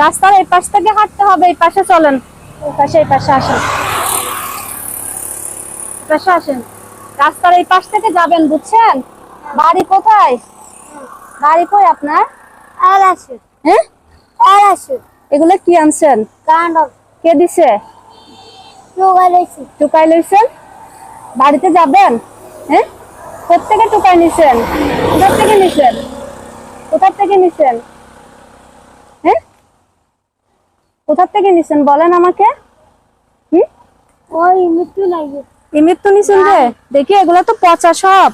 রাস্তার এই পাশ থেকে হাঁটতে হবে এই পাশে চলেন। এই পাশে এই পাশে আসেন। পাশে আসেন। রাস্তার এই পাশ থেকে যাবেন বুঝছেন? বাড়ি কোথায়? বাড়ি কই আপনার? আর আছে হ্যাঁ? আর আছে এগুলো কি আনছেন? কাণ্ড কে দিছে? টুকাই লইছেন? বাড়িতে যাবেন? হ্যাঁ? কোথেকে টুকাই নিছেন? কোথা থেকে নিছেন? কোথা থেকে নিছেন হ্যাঁ কোথা থেকে নিছেন? বলেন আমাকে। হুম? ওই মৃত্যু লাগে। ইমির তো নিছেন রে দেখি এগুলো তো পচা সব।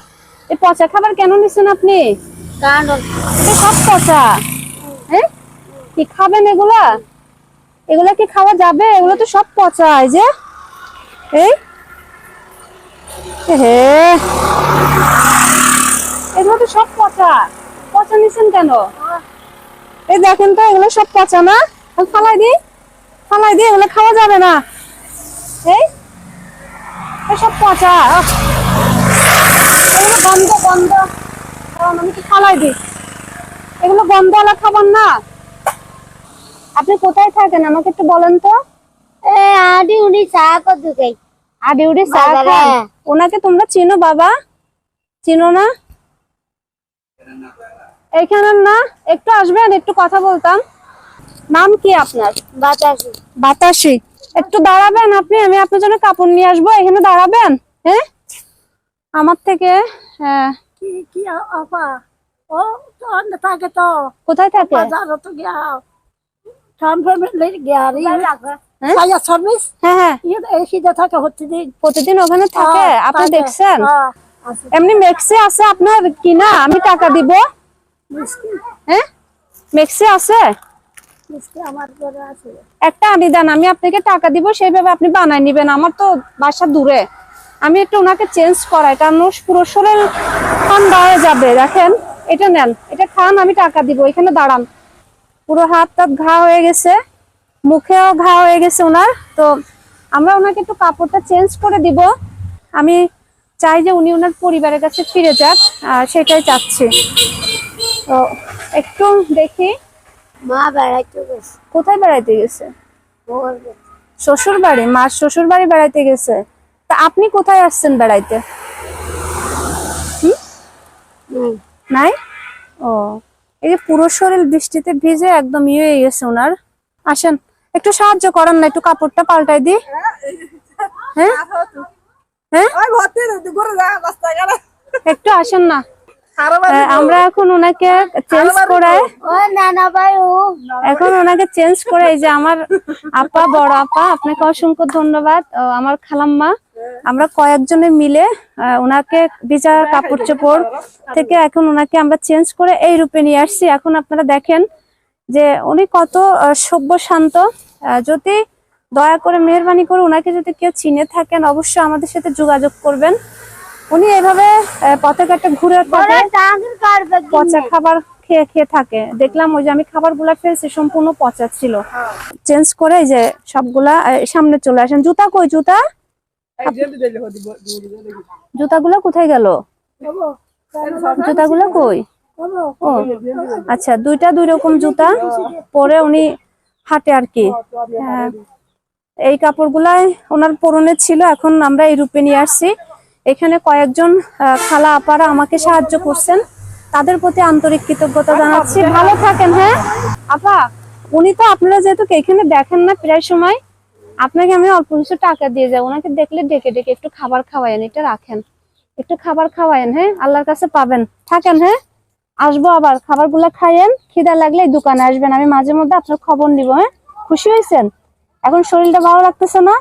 এই পচা খাবার কেন নিছেন আপনি? এটা সব পচা। হ্যাঁ? কি খাবেন এগুলা? এগুলা কি খাওয়া যাবে? এগুলো তো সব পচা এই যে। এই। হে এগুলো তো সব পচা। পচা নিছেন কেন? এই দেখেন তো এগুলো সব পচা না? ফালাই দি ফালাই দি এগুলো খাওয়া যাবে না। এই এসব পচা এগুলো বন্ধ বন্ধ আমি কি ফালাই দিই। এগুলো গন্ধওয়ালা খাবার না। আপনি কোথায় থাকেন? আমাকে একটু বলেন তো। আদি উনি চা দুকাই আডি উডি চা ওনাকে তোমরা চিনো বাবা? চিনো না? এখানে না একটু আসবেন একটু কথা বলতাম। নাম কি আপনার? বাতাসি। বাতাসি। একটু দাঁড়াবেন আপনি আমি আপনার জন্য কাপড় নিয়ে আসব এখানে দাঁড়াবেন হ্যাঁ? আমার থেকে হ্যাঁ। কি কি আপা? ও তো থাকে তো। কোথায় থাকে? বাজার তো গিয়া কাম ফ্যামিলি গিয়া রি? সায়া সার্ভিস? এই সিধা থাকে হচ্ছে দিন প্রতিদিন ওখানে থাকে হ্যাঁ, আপনি দেখছেন? হ্যাঁ, আছে। এমনি মেক্সি আছে আপনার কিনা? আমি টাকা দিব। হ্যাঁ? মেক্সি আছে মিষ্টি আমার ঘরে আছে একটা আনি দেন, আমি আপনাকে টাকা দিব, সেইভাবে আপনি বানাই নিবেন। আমার তো বাসা দূরে। আমি একটু ওনাকে চেঞ্জ করাই কারণ ওর পুরো শরীর ঠান্ডা হয়ে যাবে, দেখেন। এটা নেন, এটা খান, আমি টাকা দিব, এখানে দাঁড়ান। পুরো হাত টাত ঘা হয়ে গেছে, মুখেও ঘা হয়ে গেছে ওনার। তো আমরা ওনাকে একটু কাপড়টা চেঞ্জ করে দিব। আমি চাই যে উনি ওনার পরিবারের কাছে ফিরে যাক সেটাই চাচ্ছি। তো একটু দেখি। মা বেড়াইতে গেছে। কোথায় বেড়াইতে গেছে? শ্বশুর বাড়ি মার শ্বশুর বাড়ি বেড়াইতে গেছে। তা আপনি কোথায় আসছেন বেড়াইতে? নাই। ও এই যে পুরো শরীর বৃষ্টিতে ভিজে একদম ইয়ে হয়ে গেছে ওনার। আসেন একটু সাহায্য করেন না একটু কাপড়টা পাল্টাই দি হ্যাঁ? হ্যাঁ? একটু আসেন না। আমরা এখন ওনাকে চেঞ্জ করে ও নানা ভাই ও। এখন ওনাকে চেঞ্জ করে এই যে আমার আপা বড় আপা আপনাকে অসংখ্য ধন্যবাদ। আমার খালাম্মা। আমরা কয়েকজনে মিলে আহ, ওনাকে বিচার কাপড় চোপড় থেকে এখন ওনাকে আমরা চেঞ্জ করে এই রূপে নিয়ে আসছি। এখন আপনারা দেখেন যে উনি কত সভ্য শান্ত। আহ, যদি দয়া করে মেহরবানি করে ওনাকে যদি কেউ চিনে থাকেন অবশ্যই আমাদের সাথে যোগাযোগ করবেন। উনি এভাবে আহ, পথে ঘাটে ঘুরে পচা খাবার খেয়ে খেয়ে থাকে। দেখলাম ওই যে আমি খাবারগুলা ফেলছি সম্পূর্ণ পচা ছিল। চেঞ্জ করে যে সবগুলা সামনে চলে আসেন। জুতা কই জুতা? জুতাগুলো কোথায় গেল? জুতাগুলো কই? ও আচ্ছা দুইটা দুই রকম জুতা। পরে উনি হাঁটে আর কি। হ্যাঁ। এই কাপড়গুলাই ওনার পরনে ছিল এখন আমরা এই রূপে নিয়ে আসছি। এখানে কয়েকজন খালা আপারা আমাকে সাহায্য করছেন। তাদের প্রতি আন্তরিক কৃতজ্ঞতা জানাচ্ছি। ভালো থাকেন হ্যাঁ? আপা, উনি তো আপনারা যেহেতু এখানে দেখেন না প্রায় সময়, আপনাকে আমি অল্প কিছু টাকা দিয়ে যাব। ওনাকে দেখলে ডেকে ডেকে একটু খাবার খাওয়ায়েন, এটা রাখেন। একটু খাবার খাওয়ায়েন হ্যাঁ? আল্লাহর কাছে পাবেন। থাকেন হ্যাঁ? আসব আবার খাবারগুলা খাইয়েন, খিদা লাগলে দোকানে আসবেন। আমি মাঝে মধ্যে আপনার খবর নিব হ্যাঁ? খুশি হয়েছেন? এখন শরীরটা ভালো লাগতেছে না?